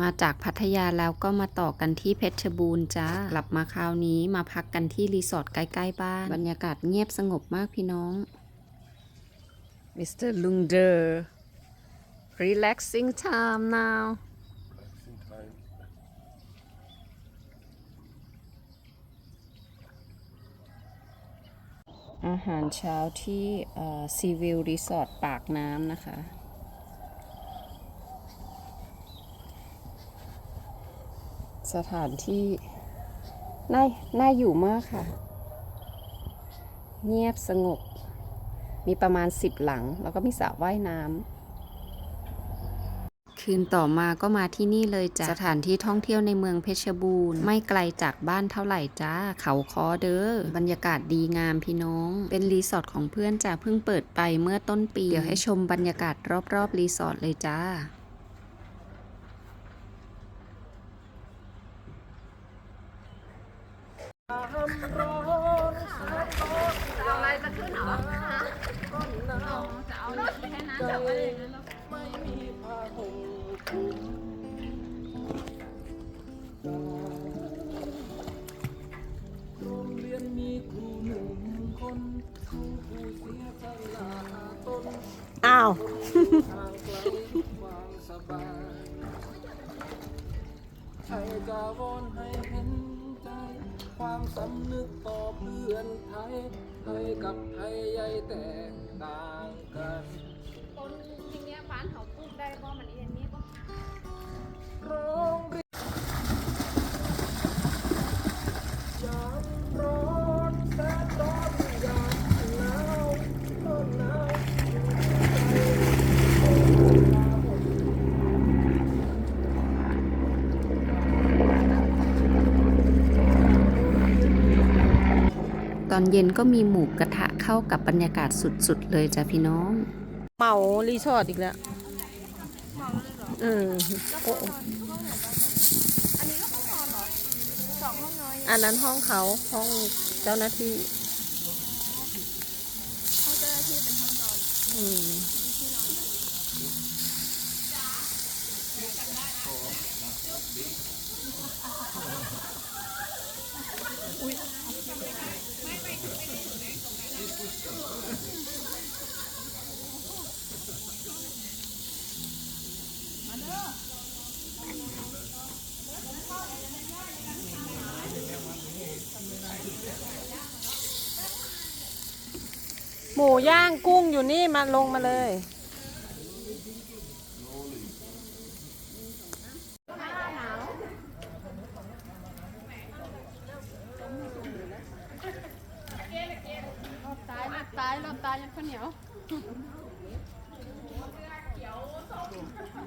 มาจากพัทยาแล้วก็มาต่อกันที่เพชรบูรณ์จ้ากลับมาคราวนี้มาพักกันที่รีสอร์ทใกล้ๆบ้านบรรยากาศเงียบสงบมากพี่น้อง Mr. Lunger relaxing time now Relaxing time. อาหารเช้าที่ซีวิลรีสอร์ทปากน้ำนะคะ สถานที่น่าน่าอยู่มากค่ะ เงียบสงบ มีประมาณสิบหลัง แล้วก็มีสระว่ายน้ำคืนต่อมาก็มาที่นี่เลยจ้ะสถานที่ท่องเที่ยวในเมืองเพชรบูรณ์ ไม่ไกลจากบ้านเท่าไหร่จ้า เขาคอเด้อบรรยากาศดีงามพี่น้อง เป็นรีสอร์ทของเพื่อนจ้ะเพิ่งเปิดไปเมื่อต้นปี เดี๋ยวให้ชมบรรยากาศรอบๆรีสอร์ทเลยจ้า โรงเรียนมีครูหนึ่งคนครูผู้เสียสละตนอ้าวทางไกลความสบายใครจะวอนให้เห็นใจ ความสำนึกต่อเพื่อนไทยไทยกับไทยใหญ่แตกต่างกัน คนทีเนี้ยบ้านเขาปลูกได้บ่มันเอ็นนี้ อนเย็นก็มีหมูกระทะเข้ากับบรรยากาศสุดๆ เลยจ้ะพี่น้องเหมารีสอร์ทอีกแล้วเออโอ้โอ้อันนี้ก็ห้องนอนเหรอสองห้องนอนอันนั้นห้องเขาห้องเจ้าหน้าที่ ห้องเจ้าหน้าที่เป็นห้องนอนอืม หมูย่างกุ้งอยู่นี่มาลงมาเลย ตายแล้วตายยังข้าวเหนียว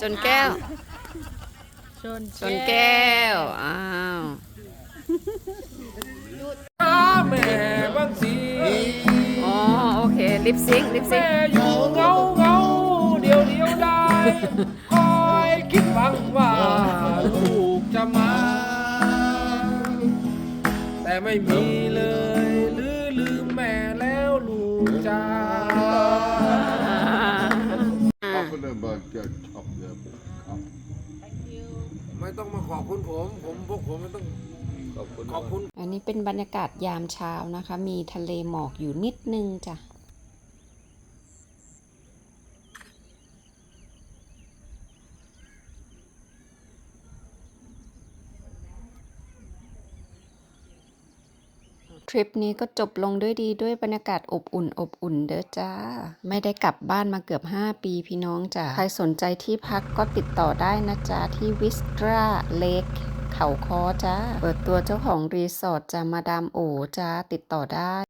ชนแก้ว ชนชนแก้ว อ้าวแม่บางสีอ๋อโอเค ลิปซิงลิปซิงแม่อยู่เงาเงาเดียวเดียวได้คอยคิดหวังว่าลูกจะมา แต่ไม่มีเลยหรือลืมแม่แล้วลูกจ้า Half of them ไม่ต้องมาขอบคุณผม ผมพวกผมไม่ต้องขอบคุณ อันนี้เป็นบรรยากาศยามเช้านะคะ มีทะเลหมอกอยู่นิดนึงจ้ะ ทริปนี้ก็จบลงด้วยดีด้วยบรรยากาศอบอุ่นอบอุ่นเด้อจ้า ไม่ได้กลับบ้านมาเกือบ 5 ปีพี่น้องจ้าใครสนใจที่พักก็ติดต่อได้นะจ้าที่วิสตราเลคเขาคอจ้า เปิดตัวเจ้าของรีสอร์ทจ้ามาดามโอจ้าติดต่อได้